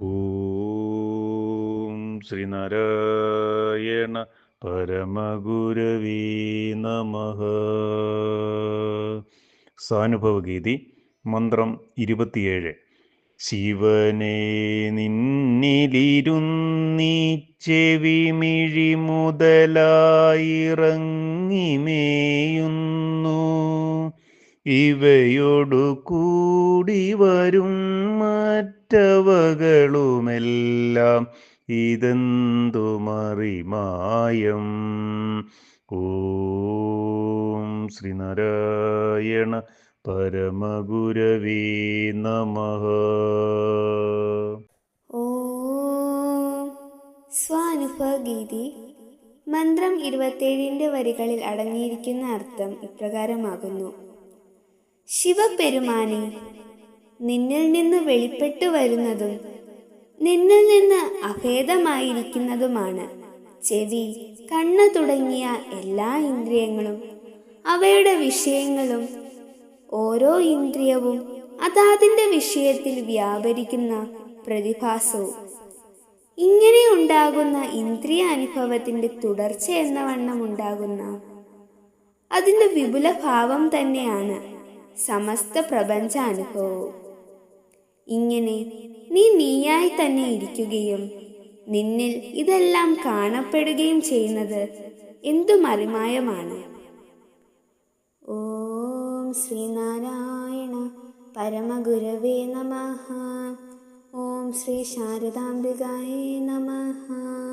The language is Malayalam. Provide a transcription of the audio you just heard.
ഓം ശ്രീനാരായണ പരമഗുരവീ നമ. സാനുഭവഗീതി മന്ത്രം ഇരുപത്തിയേഴ്. ശിവനെ നിന്നിലിരുന്നീ ചെവിമിഴി മുതലായിറങ്ങിമേയുന്നു ഇവയോടു കൂടി വരും മറ്റവകളുമെല്ലാം ഇതെന്തു മറിമായം ഓം ശ്രീനാരായണ പരമഗുരവീ നമ. സ്വാനുഭഗീതി. മന്ത്രം ഇരുപത്തേഴിന്റെ വരികളിൽ അടങ്ങിയിരിക്കുന്ന അർത്ഥം ഇപ്രകാരമാകുന്നു. ശിവപെരുമാനെ നിന്നിൽ നിന്ന് വെളിപ്പെട്ടു വരുന്നതും നിന്നിൽ നിന്ന് അഭേദമായിരിക്കുന്നതുമാണ്. ചെവി കണ്ണ് തുടങ്ങിയ എല്ലാ ഇന്ദ്രിയങ്ങളും അവയുടെ വിഷയങ്ങളും ഓരോ ഇന്ദ്രിയവും അതാതിന്റെ വിഷയത്തിൽ വ്യാപരിക്കുന്ന പ്രതിഭാസവും. ഇങ്ങനെ ഉണ്ടാകുന്ന ഇന്ദ്രിയ അനുഭവത്തിന്റെ തുടർച്ച എന്ന വണ്ണം ഉണ്ടാകുന്ന അതിന്റെ വിപുല ഭാവം തന്നെയാണ് സമസ്ത പ്രപഞ്ച അനുഭവവും. ഇങ്ങനെ നീ നീയായി തന്നെ ഇരിക്കുകയും നിന്നിൽ ഇതെല്ലാം കാണപ്പെടുകയും ചെയ്യുന്നത് എന്തു മറിമായമാണ്? ഓം ശ്രീനാരായണ പരമഗുരവേ നമ. ഓം ശ്രീ ശാരദാംബികായേ നമഃ.